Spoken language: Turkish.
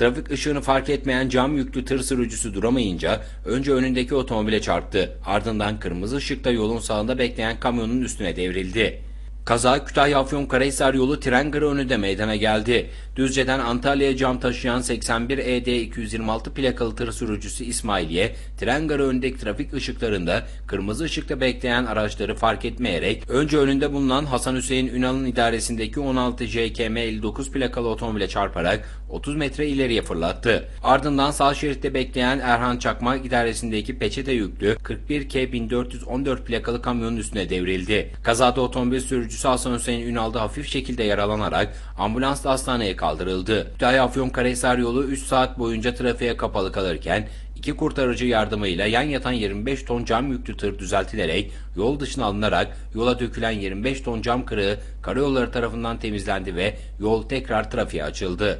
Trafik ışığını fark etmeyen cam yüklü tır sürücüsü duramayınca önce önündeki otomobile çarptı. Ardından kırmızı ışıkta yolun sağında bekleyen kamyonun üstüne devrildi. Kaza Kütahya Afyonkarahisar yolu tren garı önünde meydana geldi. Düzce'den Antalya'ya cam taşıyan 81 ED 226 plakalı tır sürücüsü İsmail'ye tren garı önündeki trafik ışıklarında kırmızı ışıkta bekleyen araçları fark etmeyerek önce önünde bulunan Hasan Hüseyin Ünal'ın idaresindeki 16 JKM 59 plakalı otomobile çarparak 30 metre ileriye fırlattı. Ardından sağ şeritte bekleyen Erhan Çakmak idaresindeki peçete yüklü 41K 1414 plakalı kamyonun üstüne devrildi. Kazada otomobil sürücüsü Hasan Hüseyin Ünal hafif şekilde yaralanarak ambulansla hastaneye kaldırıldı. Kütahya Afyonkarahisar yolu 3 saat boyunca trafiğe kapalı kalırken iki kurtarıcı yardımıyla yan yatan 25 ton cam yüklü tır düzeltilerek yol dışına alınarak yola dökülen 25 ton cam kırığı karayolları tarafından temizlendi ve yol tekrar trafiğe açıldı.